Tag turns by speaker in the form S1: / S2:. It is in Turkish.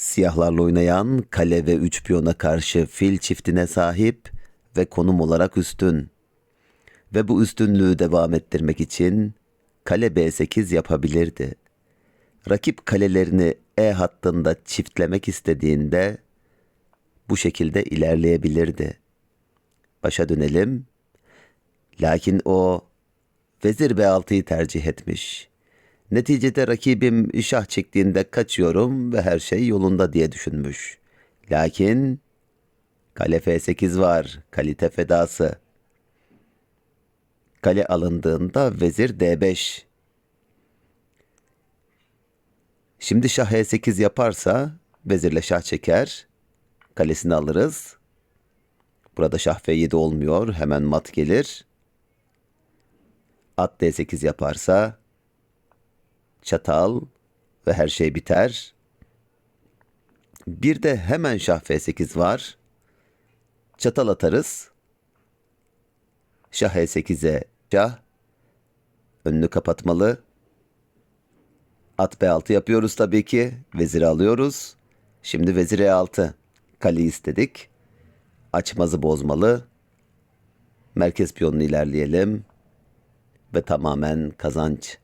S1: Siyahlarla oynayan kale ve üç piyona karşı fil çiftine sahip ve konum olarak üstün. Ve bu üstünlüğü devam ettirmek için kale B8 yapabilirdi. Rakip kalelerini E hattında çiftlemek istediğinde bu şekilde ilerleyebilirdi. Başa dönelim. Lakin o vezir B6'yı tercih etmiş. Neticede rakibim şah çektiğinde kaçıyorum ve her şey yolunda diye düşünmüş. Lakin kale F8 var, kalite fedası. Kale alındığında vezir D5. Şimdi şah E8 yaparsa vezirle şah çeker. Kalesini alırız. Burada şah F7 olmuyor. Hemen mat gelir. At D8 yaparsa çatal ve her şey biter. Bir de hemen şah F8 var. Çatal atarız. Şah E8'e şah. Önünü kapatmalı. At B6 yapıyoruz tabii ki. Veziri alıyoruz. Şimdi vezir E6. Kaleyi istedik. Açmazı bozmalı. Merkez piyonunu ilerleyelim. Ve tamamen kazanç.